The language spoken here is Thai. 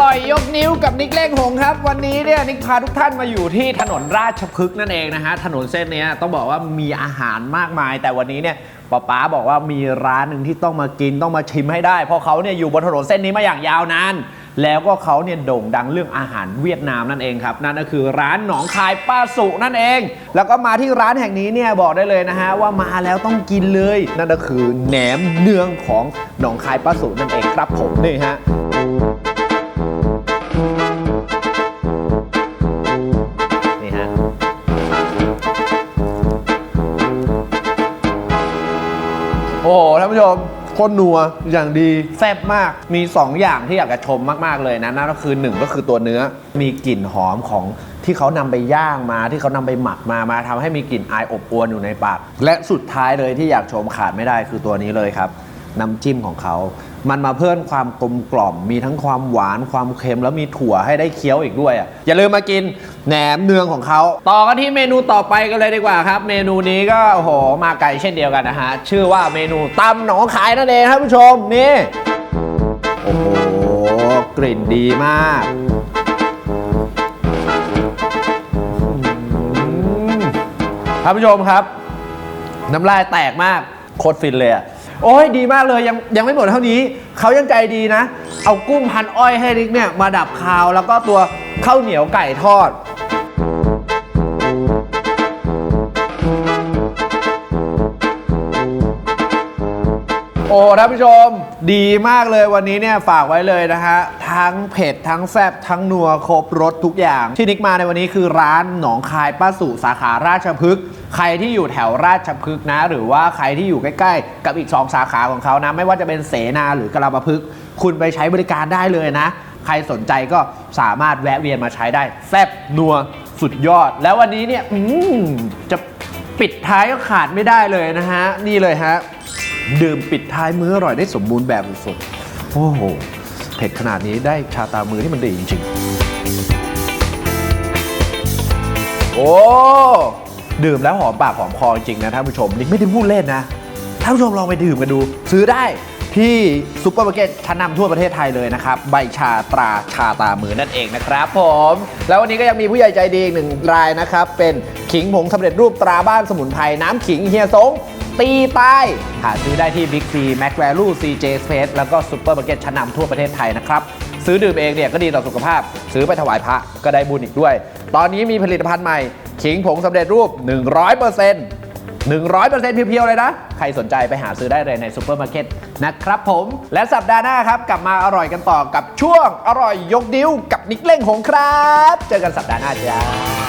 ร่อยยกนิ้วกับนิกเล่งหงครับ วันนี้เนี่ยนิกพาทุกท่านมาอยู่ที่ถนนราชพฤกษ์นั่นเองนะฮะถนนเส้นเนี้ยต้องบอกว่ามีอาหารมากมาย แต่วันนี้เนี่ยป๊าป๊าบอกว่ามีร้านหนึ่งที่ต้องมากินต้องมาชิมให้ได้ เพราะเขาเนี่ยอยู่บนถนนเส้นนี้มาอย่างยาวนานแล้วก็เขาเนี่ยโด่งดังเรื่องอาหารเวียดนามนั่นเองครับ นั่นก็คือร้านหนองคายป้าสุนั่นเอง แล้วก็มาที่ร้านแห่งนี้เนี่ยบอกได้เลยนะฮะว่ามาแล้วต้องกินเลย นั่นก็คือแหนมเนืองของหนองคายป้าสุนั่นเองครับผมนี่ฮะ โอ้โหท่านผู้ชมโคนนัวอย่างดีแซ่บมากมี 2 อย่างที่อยากจะชมมาก ๆ เลยนะนั่นก็คือ 1 ก็คือตัวเนื้อมีกลิ่นหอมของที่เขานำไปย่างมาที่เขานำไปหมักมามาทำให้มีกลิ่นอายอบอวนอยู่ในปาก และสุดท้ายเลยที่อยากชมขาดไม่ได้คือตัวนี้เลยครับ น้ำจิ้มของเขา มันมาเพิ่มความกลมกล่อม มีทั้งความหวานความเค็มแล้วมีถั่วให้ได้เคี้ยวอีกด้วยอะอย่าลืมมากินแหนมเนืองของเขา ต่อกันที่เมนูต่อไปกันเลยดีกว่าครับ เมนูนี้ก็โอ้โหมาไกลเช่นเดียวกันนะฮะ ชื่อว่าเมนูตำหนองขายนั่นเองครับผู้ชมนี่โอ้โหกลิ่นดีมากอืมท่านผู้ชมครับ น้ำลายแตกมาก โคตรฟินเลยอะ โอ้ยดีมากเลยยังยังไม่หมดเท่านี้ เขายังใจดีนะ เอากุ้งพันอ้อยให้ริกเนี่ยมาดับคาว แล้วก็ตัวข้าวเหนียวไก่ทอด โอ้ท่านผู้ชม ดีมากเลยวันนี้เนี่ยฝากไว้เลยนะฮะ ทั้งเผ็ด ทั้งแซ่บทั้งนัวครบรสทุกอย่าง ที่นิกมาในวันนี้คือร้านหนองคายป้าสุสาขาราชพฤกษ์ใครที่อยู่แถวราชพฤกษ์นะ หรือว่าใครที่อยู่ใกล้ๆ กับอีก 2 สาขาของเขานะ ไม่ว่าจะเป็นเสนาหรือกระลาพฤกษ์คุณไปใช้บริการได้เลยนะ ใครสนใจก็สามารถแวะเวียนมาใช้ได้ แซ่บนัวสุดยอด แล้ววันนี้เนี่ยอืมจะปิดท้ายก็ขาดไม่ได้เลยนะฮะ นี่เลยฮะ ดื่มปิดท้ายมื้ออร่อยได้สมบูรณ์แบบสุดๆโอ้โหเผ็ดขนาดนี้ได้ชาตามือที่มันดีจริง ๆ โอ้ดื่มแล้วหอมปากหอมคอจริงๆนะท่านผู้ชมนี่ไม่ได้พูดเล่นนะท่านผู้ชมลองไปดื่มกันดู ซื้อได้ที่ซุปเปอร์มาร์เก็ตชั้นนำทั่วประเทศไทยเลยนะครับ ใบชาตราชาตามือนั่นเองนะครับผม แล้ววันนี้ก็ยังมีผู้ใหญ่ใจดีอีกหนึ่งรายนะครับ เป็นขิงผงสำเร็จรูปตราบ้านสมุนไพรน้ำขิงเฮียสง ตีใต้หาซื้อได้ที่ Big C Mac Value CJ Space แล้วก็ซุปเปอร์มาร์เก็ตชั้นนำทั่วประเทศไทยนะครับ ซื้อดื่มเองเนี่ยก็ดีต่อสุขภาพ ซื้อไปถวายพระก็ได้บุญอีกด้วย ตอนนี้มีผลิตภัณฑ์ใหม่ ขิงผงสำเร็จรูป 100% 100%เพียวๆ เลยนะ ใครสนใจไปหาซื้อได้เลยในซูเปอร์มาร์เก็ตนะครับผม และสัปดาห์หน้าครับ กลับมาอร่อยกันต่อกับช่วงอร่อยยกดิ้วกับนิกเล่งหงครับ เจอกันสัปดาห์หน้าจ้า